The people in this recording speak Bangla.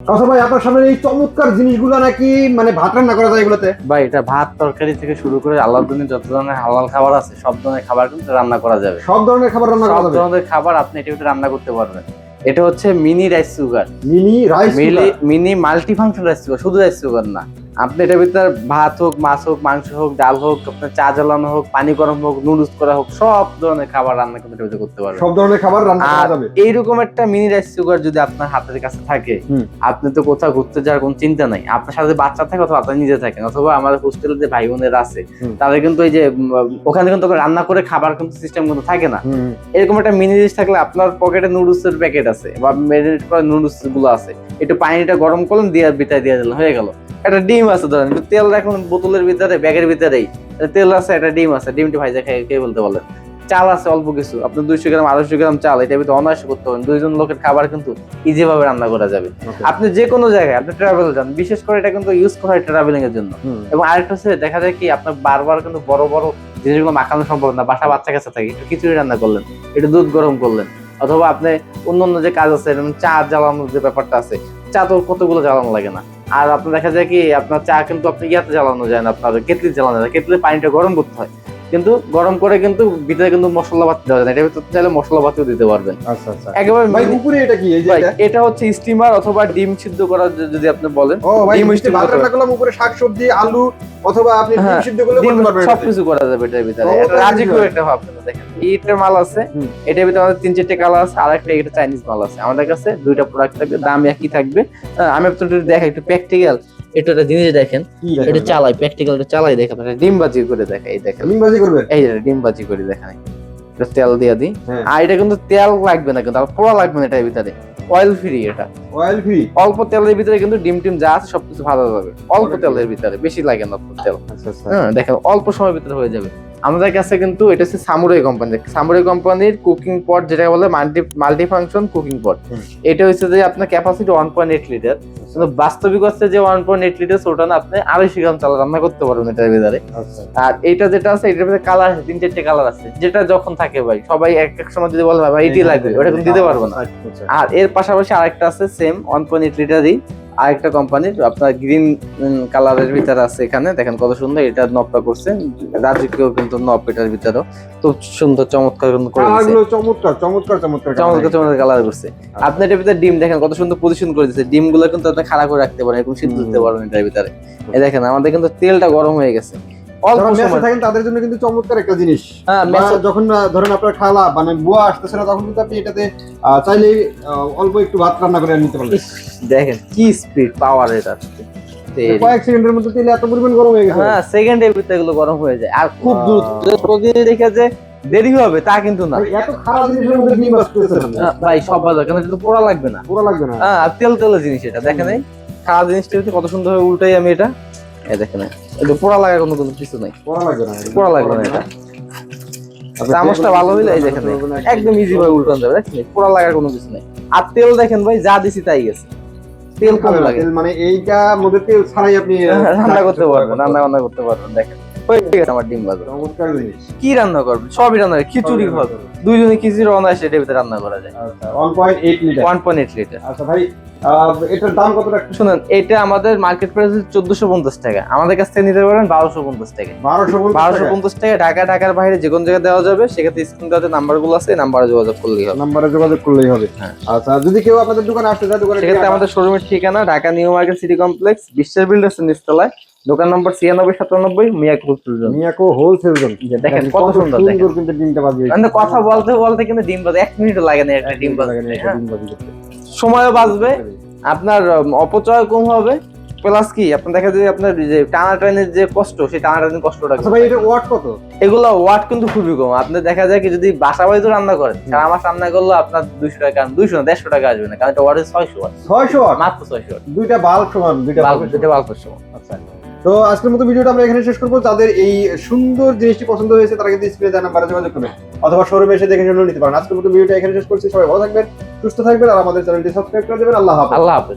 কথা ভাই আপনার সামনে এই চমৎকার জিনিসগুলো নাকি মানে ভাত রান্না করা যায় এগুলোতে? ভাই এটা ভাত তরকারি থেকে শুরু করে আল্লাহর দুনিয়া যত ধরনের হালাল খাবার আছে সব ধরনের খাবার কিন্তু রান্না করা যাবে। সব ধরনের খাবার রান্না করা সব ধরনের খাবার আপনি এটা রান্না করতে পারবেন। এটা হচ্ছে mini rice sugar. Mini rice মিলি mini multi function rice sugar শুধু রাইস সুগার না। আপনি এটার ভিতরে ভাত হোক মাছ হোক মাংস হোক ডাল হোক আপনার চা জ্বালানো হোক পানি গরম হোক নুডলস করা হোক সব ধরনের খাবার রান্না কিন্তু এটার করতে পারবেন। সব ধরনের খাবার রান্না করা যাবে। এইরকম একটা মিনি রাইস সুগার যদি আপনার হাতের কাছে থাকে। আপনি তো কোথাও ঘুরতে যাওয়ার কোনো চিন্তা নাই। আপনার সাথে বাচ্চা থাকে অথবা আপনি নিজে থাকেন অথবা আমাদের হোস্টেলে যে ভাই বোনেরা আছে তাদের কিন্তু এই যে ওখানে কিন্তু রান্না করে খাবার কিন্তু সিস্টেম কিন্তু থাকে না। এরকম একটা মিনি রাইস থাকলে আপনার পকেটে নুডলস এর প্যাকেট আছে বা মেরিনেট করা নুডলসগুলো আছে একটু পানিটা গরম করলেন দিয়ে বিতায় দিয়ে দিলেন হয়ে গেল। একটা ডিম আছে ধরেন তেল রাখলেন বোতলের ভিতরে ব্যাগের ভিতরেই। তেল আছে একটা ডিম আছে ডিমটি ভাইজা খেয়ে কে বলতে বলেন। চাল আছে অল্প কিছু। আপনি দুইশো গ্রাম আড়াইশো গ্রাম চাল এটা ভিতরে অনায়াসে করতে পারেন। দুইজন লোকের খাবার কিন্তু ইজি ভাবে রান্না করা যাবে। আপনি যে কোনো জায়গায় আপনি ট্রাভেল যান বিশেষ করে এটা কিন্তু ইউজ করা হয় ট্রাভেলিং এর জন্য। এবং আরেকটা হচ্ছে দেখা যায় কি আপনার বারবার কিন্তু বড় বড় জিনিসগুলো মাখানো সম্ভব না। বাসা বাচ্চা কাছে থাকে একটু খিচুড়ি রান্না করলেন একটু দুধ গরম করলেন অথবা আপনি অন্য অন্য যে কাজ আছে যেমন চা জ্বালানোর যে ব্যাপারটা আছে চা তো কতগুলো জ্বালানো লাগে না। আর আপনার দেখা যায় কি, আপনার চা কিন্তু আপনি ইয়াতে জ্বালানো যায় না, আপনার কেটলি জ্বালানো যায় কেটলি পানিটা গরম করতে হয়। কিন্তু গরম করে কিন্তু ভিতরে কিন্তু মশলা পাতি দেওয়া যায় না। এটা ভিতরে চাইলে মশলা পাতিও দিতে পারবেন। আচ্ছা আচ্ছা। একেবারে ভাই উপরে এটা কি? এই যে এটা? এটা হচ্ছে স্টিমার অথবা ডিম সিদ্ধ করার যদি আপনি বলেন। ও ভাই ডিম করলাম উপরে শাকসবজি আলু অথবা আপনি ডিম হ্যাঁ, সিদ্ধ করলে ডিম করতে পারবেন এটাতে। সবকিছু করা যাবে এটার ভিতরে। এটা নাকি? একটা আপনারা দেখেন। এইটার মাল আছে এটার ভিতরে আমাদের তিন চারটে কালার আছে আর একটা এটা চাইনিজ মাল আছে। আমাদের কাছে দুইটা প্রোডাক্ট থাকবে দাম একই থাকবে। আমি আপনাদের একটু দেখাই একটু প্র্যাকটিক্যাল এটা একটা জিনিস দেখেন এটা চালাই প্র্যাকটিক্যাল এটা চালাই দেখেন এটা ডিম বাজি করে এই দেখেন। ডিমবাজি করবে? এই যে ডিম বাজি করে দেখাই। এটা তেল দিয়ে দিই। হ্যাঁ। আর এটা কিন্তু তেল লাগবে না কিন্তু আর পোড়া লাগবে না এটার ভিতরে। অয়েল ফ্রি এটা। অয়েল ফ্রি অল্প তেলের ভিতরে কিন্তু ডিম টিম যা আছে সবকিছু ভালো যাবে অল্প তেলের ভিতরে বেশি লাগে না তেল। আচ্ছা আচ্ছা। হ্যাঁ দেখেন অল্প সময়ের ভিতরে হয়ে যাবে। আমাদের কাছে কিন্তু এটা হচ্ছে সামুরাই কোম্পানি সামুরাই কোম্পানির কুকিং পট যেটা বলে multi multi function cooking pot এটা হচ্ছে যে আপনার capacity one point eight litre কিন্তু বাস্তবিক হচ্ছে যে ওয়ান পয়েন্ট এইট লিটার ওটা না আপনি আড়াইশো গ্রাম চাল রান্না করতে পারবেন এটার ভিতরে। আচ্ছা। আর এটা যেটা আছে এটার ভিতরে কালার আছে তিন চারটে কালার আছে যেটা যখন থাকে ভাই সবাই এক এক সময় যদি বলে ভাই এটি লাগবে ওটা কিন্তু দিতে পারব না। আচ্ছা আর এর পাশাপাশি আরেকটা আছে সেম ওয়ান পয়েন্ট এইট লিটারই আরেকটা কোম্পানির আপনার গ্রিন কালারের ভিতরে আছে এখানে। দেখেন কত সুন্দর এটা নবটা করছে। রাজকীয় কিন্তু নব এটার ভিতরে খুব সুন্দর চমৎকার কিন্তু করে চমৎকার চমৎকার চমৎকার চমৎকার চমৎকার কালার করছে। আপনি এটার ভিতরে ডিম দেখেন কত সুন্দর পজিশন করে দিচ্ছে ডিমগুলো কিন্তু আপনি খাড়া করে রাখতে পারেন এরকম সিদ্ধ। দিতে পারবেন এটার ভিতরে। এই দেখেন আমাদের কিন্তু তেলটা গরম হয়ে গেছে। থাকেন তাদের জন্য কিন্তু চমৎকার একটা জিনিস। হ্যাঁ যখন ধরেন আপনার খালা মানে বুয়া আসতেছে না তখন কিন্তু আপনি এটাতে আহ, অল্প একটু ভাত রান্না করে নিতে পারবেন। দেখেন কি স্পিড পাওয়ার এটা। কয়েক সেকেন্ডের মধ্যে তেলে এত পরিমাণ গরম হয়ে গেছে। হ্যাঁ সেকেন্ডের ভিতরে এগুলো গরম হয়ে যায়। আর খুব আহ। দ্রুত প্রতিদিন দেখে যে দেরি হবে তা কিন্তু না। ভাই, এত খারাপ জিনিসের মধ্যে ডিম বাঁচতেছে ভাই সব ভালো কেন এটা পোড়া লাগবে না। লাগবে না। হ্যাঁ তেল তেলের জিনিস এটা দেখেন এই খাওয়া জিনিসটা হচ্ছে কত সুন্দর উল্টাই আমি এটা। দেখেন এটা পোড়া লাগার কোনো কোনো কিছু নাই। না পোড়া লাগবে না এটা। চামচটা ভালো হইলে এই দেখেন একদম ইজি ভাবে উল্টান যাবে দেখছেন পোড়া লাগার কোনো কিছু নাই। আর তেল দেখেন ভাই যা দিছি তাই গেছে। তেল কম লাগে। মানে এইটা মধ্যে তেল ছাড়াই আপনি রান্না করতে পারবেন রান্না বান্না করতে পারবেন দেখেন। আমার ডিম চমৎকার জিনিস। কি রান্না করবেন? সবই রান্না খিচুড়ি হবে দুইজনে খিচুড়ি রান্না সেটার ভিতরে রান্না করা যায়। One point eight litre one point eight litre আচ্ছা ভাই এটার দাম কত রাখছেন শুনুন এটা আমাদের মার্কেট প্রাইস চোদ্দশো পঞ্চাশ টাকা। আমাদের কাছ থেকে নিতে পারবেন বারোশো পঞ্চাশ টাকা। বারোশো বারোশো পঞ্চাশ টাকা ঢাকা ঢাকার বাইরে যে কোনো জায়গায় দেওয়া যাবে সেক্ষেত্রে স্ক্রিন দেওয়া নাম্বারগুলো আছে নাম্বারে যোগাযোগ করলেই হবে। নাম্বারে যোগাযোগ করলেই হবে। হ্যাঁ। আচ্ছা যদি কেউ আপনাদের দোকানে আসতে চায় দোকানে সেক্ষেত্রে আমাদের শোরুমের ঠিকানা Dhaka New Market City Complex বিশ্বের বিল্ডার্স নিচতলায়। দোকান নম্বর ছিয়ানব্বই সাতানব্বই মিয়াকুল চুলজন মিয়াকো হোলসেল জন দেখেন কত সুন্দর কিন্তু ডিমটা বাজিয়ে মানে কথা বলতে বলতে কিন্তু ডিম বাজে এক মিনিটও লাগে না একটা ডিম বাজে হ্যাঁ। ডিম করতে। সময়ও বাঁচবে। আপনার অপচয় কম হবে। প্লাস কি আপনার দেখা যায় আপনার যে টানা টানের যে কষ্ট সেই টানা টানের কষ্টটা আচ্ছা ভাই এটা ওয়াট কত? এগুলো ওয়াট কিন্তু খুবই কম। আপনি দেখা যায় কি যদি বাসা বাড়িতে রান্না করেন সারা মাস রান্না করলে আপনার দুইশো টাকা দুইশো না দেড়শো টাকা আসবে না কারণ এটা ওয়াট ছয়শো ওয়াট ছয়শো ওয়াট মাত্র ছয়শো ওয়াট দুইটা বাল্ব সমান দুইটা বাল্ব দুইটা বাল্বের সময় আচ্ছা। তো আজকের মতো ভিডিওটা আমরা এখানে শেষ করব। তাদের এই সুন্দর জিনিসটি পছন্দ হয়েছে, তারা কিন্তু স্ক্রিনে দেওয়া নাম্বারে যোগাযোগ করবে অথবা শোরুমে এসে দেখে শুনে নিতে পারেন। আজকের মতো ভিডিওটা এখানে শেষ করছি। সবাই ভালো থাকবেন, সুস্থ থাকবেন, আর আমাদের চ্যানেলটি সাবস্ক্রাইব করে দেবেন। আল্লাহ আল্লাহ হাফেজ।